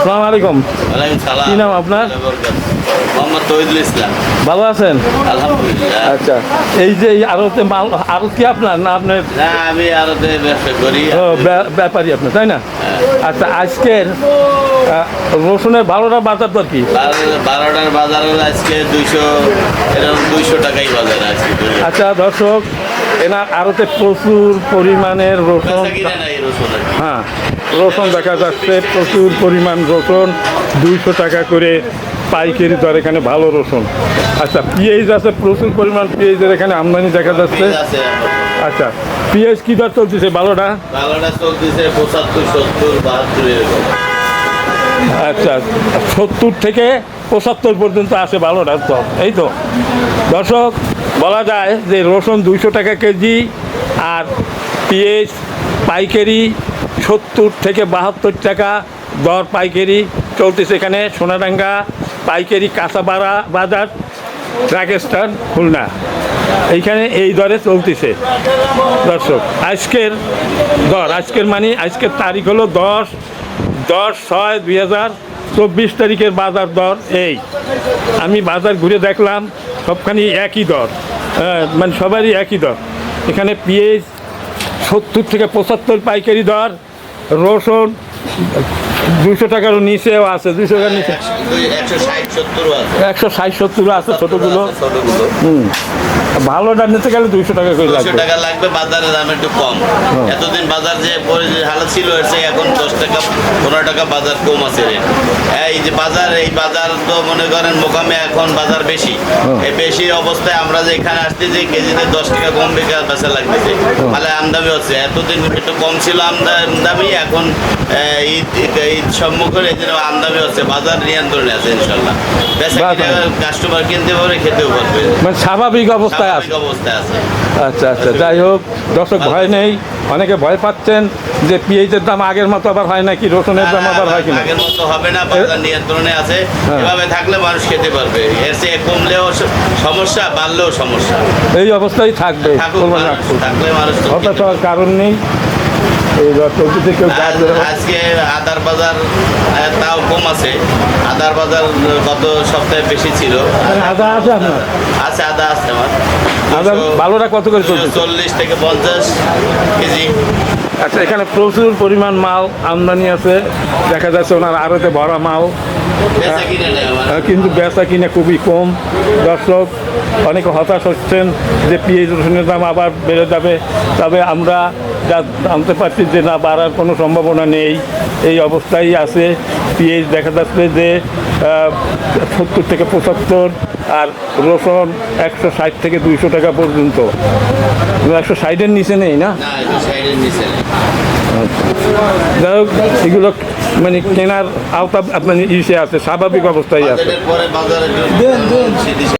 আসসালামু আলাইকুম। কি নাম আপনার? মোহাম্মদ তহিদুল ইসলাম। ভালো আছেন? আলহামদুলিল্লাহ। আচ্ছা এই যে আড়তে মাল আড়ত কি আপনার না আপনার? না আমি আরও ব্যবসা করি। ও, ব্যাপারী আপনার তাই না? আচ্ছা আজকের রসুনের বারোটা বাজার দর কি? বারো- বারোটার বাজার আজকে দুইশো এরকম দুইশো টাকাই বাজার আজকে আচ্ছা দর্শক এনার আরতে প্রচুর পরিমাণের রসুন। হ্যাঁ রসুন দেখা যাচ্ছে প্রচুর পরিমাণ রসুন দুইশো টাকা করে পাইকারি দর এখানে ভালো রসুন আচ্ছা পিঁয়াজ আছে প্রচুর পরিমাণ পেঁয়াজের এখানে আমদানি দেখা যাচ্ছে। আচ্ছা পেঁয়াজ কী দর চলতেছে ভালোটা? আচ্ছা সত্তর থেকে পঁচাত্তর পর্যন্ত আসে ভালোটা তো এই তো। দর্শক বলা যায় যে রসুন দুইশো টাকা কেজি আর পেঁয়াজ পাইকারি সত্তর থেকে বাহাত্তর টাকা দর পাইকারি চলতেছে এখানে সোনাডাঙ্গা পাইকারি কাঁচাপাড়া বাজার ট্রাকেস্টান খুলনা। এইখানে এই দরে চলতেছে। দর্শক, আজকের দর, আজকের মানে আজকের তারিখ হলো দশ দশ ছয় দুই হাজার চব্বিশ তারিখের বাজার দর এই। আমি বাজার ঘুরে দেখলাম সবখানি একই দর। হ্যাঁ, মানে সবারই একই দর। এখানে পেঁয়াজ সত্তর থেকে পঁচাত্তর পাইকারি দর রসুন দুশো টাকারও নিচেও আছে দুশো টাকার নিচে। একশো ষাট সত্তর আছে ছোটোগুলো হুম। ভালোটা নিতে গেলে দুইশো টাকা করে লাগবে। টাকা লাগবে বাজারের দাম একটু কম। এতদিন বাজার যে হালত ছিল এখন দশ টাকা পনেরো টাকা বাজার কম আছে এই যে বাজার এই বাজার তো মনে করেন মোকামে এখন বাজার বেশি। এই বেশি অবস্থায় আমরা যে এখানে আসতে যে কেজিতে দশ টাকা কম বেচা বেচা লাগতেছে। তাহলে আমদামি হচ্ছে। এতদিন একটু কম ছিল আমদা- আমদামি এখন ঈদ ঈদ সম্মুখের এই জন্য আমদামি হচ্ছে বাজার নিয়ন্ত্রণে আছে ইনশাল্লাহ। কাস্টমার কিনতে পারবে খেতেও পারবে। মানে স্বাভাবিক অবস্থায় আছে। অবস্থায় আছে। আচ্ছা আচ্ছা যাই হোক দর্শক ভয় নেই অনেকে ভয় পাচ্ছেন যে পেঁয়াজের দাম আগের মতো আবার হয় নাকি রসুনের দাম আবার হয় কিনা? আগের মতো হবে না বাজার নিয়ন্ত্রণে আছে। হ্যাঁ। এভাবে থাকলে মানুষ খেতে পারবে। এর চেয়ে কমলেও সমস্যা বাড়লেও সমস্যা। এই অবস্থায় থাকবে থাকলে মানুষ হতাশ হওয়ার কারণ নেই। আজকে আদার বাজার তাও কম আছে। আদার বাজার গত সপ্তাহে বেশি ছিল। আদা আছে আপনার? আছে আদা আছে আমার। আদা ভালোটা কত করে চলছে চল্লিশ থেকে পঞ্চাশ কেজি। আচ্ছা এখানে প্রচুর পরিমাণ মাল আমদানি আছে। দেখা যাচ্ছে ওনার আড়তে ভরা মাল। কিন্তু বেচা কিনে খুবই কম। দর্শক অনেকে হতাশ হচ্ছেন যে পেঁয়াজ রসুনের দাম আবার বেড়ে যাবে। তবে আমরা যা জানতে পারছি যে না বাড়ার কোনো সম্ভাবনা নেই। এই অবস্থায় আছে। পিএইচ দেখা যাচ্ছে যে সত্তর থেকে পঁচাত্তর আর রসুন একশো ষাট থেকে দুইশো টাকা পর্যন্ত। একশো ষাটের নিচে নেই না? নেই। যাই হোক এগুলো মানে কেনার আওতা মানে ইসে আছে স্বাভাবিক অবস্থায় আছে।